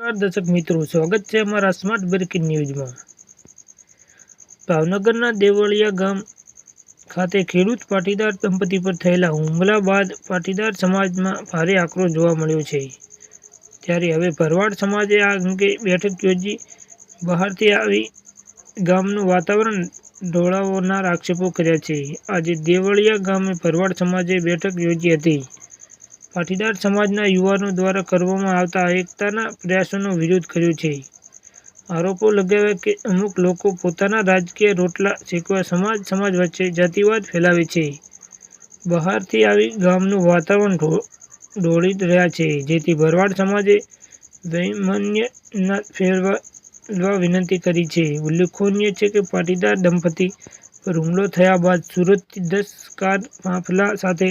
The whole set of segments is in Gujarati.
નમસ્કાર દર્શક મિત્રો, સ્વાગત છે અમારા સ્માર્ટ બ્રેકિંગ ન્યૂઝમાં ભાવનગરના દેવળિયા ગામ ખાતે ખેડૂત પાટીદાર દંપતી પર થયેલા હુમલા બાદ પાટીદાર સમાજમાં ભારે આક્રોશ જોવા મળ્યો છે. ત્યારે હવે ભરવાડ સમાજે આ અંગે બેઠક યોજી બહારથી આવી ગામનું વાતાવરણ ઢોળાવનાર આક્ષેપો કર્યા છે. આજે દેવળિયા ગામે ભરવાડ સમાજે બેઠક યોજી હતી. પાટીદાર સમાજના યુવાનો દ્વારા કરવામાં આવતા એકતાના પ્રયાસોનો વિરોધ કર્યો છે. આરોપો લગાવ્યા કે અમુક લોકો પોતાના રાજકીય રોટલા શેકવા સમાજ સમાજ વચ્ચે જાતિવાદ ફેલાવે છે. બહારથી આવી ગામનું વાતાવરણ ઢોળી રહ્યા છે. જેથી ભરવાડ સમાજે વૈમન્યના ફેરવા વિનંતી કરી છે. ઉલ્લેખનીય છે કે પાટીદાર દંપતી પર હુમલો થયા બાદ સુરતથી દસ કાર કાફલા સાથે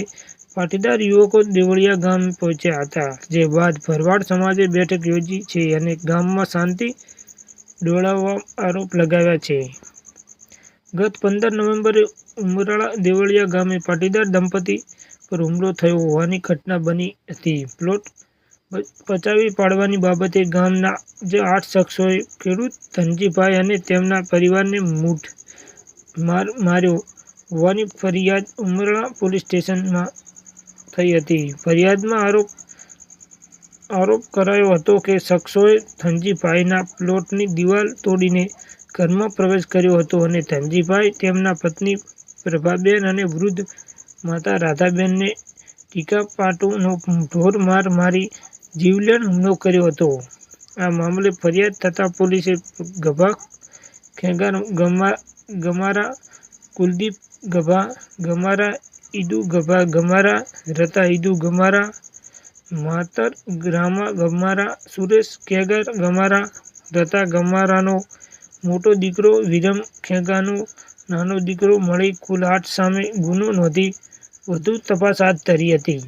પાટીદાર યુવકો દેવળિયા ગામ પહોંચ્યા હતા, જે બાદ ભરવાડ સમાજે બેઠક યોજી છે અને ગામમાં શાંતિ ડોળાવવા આરોપ લગાવ્યા છે. ગત પંદર નવેમ્બરે ઉમરાળા દેવળિયા ગામે પાટીદાર દંપતી પર હુમલો થયો હોવાની ઘટના બની હતી. પ્લોટ પચાવી પાડવાની બાબતે ગામના જે આઠ શખ્સોએ ખેડૂત ધનજીભાઈ અને તેમના પરિવારને મૂઠ માર માર્યો હોવાની ફરિયાદ ઉમરાળા પોલીસ સ્ટેશનમાં થઈ હતી. ફરિયાદમાં આરોપ આરોપ કરાયો હતો કે શખ્સોએ ધનજીભાઈના પ્લોટની દિવાલ તોડીને ઘરમાં પ્રવેશ કર્યો હતો અને ધનજીભાઈ તેમના પત્ની પ્રભાબેન અને વૃદ્ધ માતા રાધાબેનને ટીકાપાટુનો ઢોર માર મારી જીવલેણ હુમલો કર્યો હતો. આ મામલે ફરિયાદ થતાં પોલીસે ગભા ખેગાર ગમારા કુલદીપ ગભા ગમારા ઈદુ ગભા ગમારા, રતા ઈદુ ગમારા, માતર ગ્રામા ગમારા, સુરેશ ખેગર ગમારા, રતા ગમારાનો મોટો દીકરો વિરમ ખેગાનો નાનો દીકરો મળી કુલ આઠ સામે ગુનો નોંધી વધુ તપાસ હાથ ધરી હતી.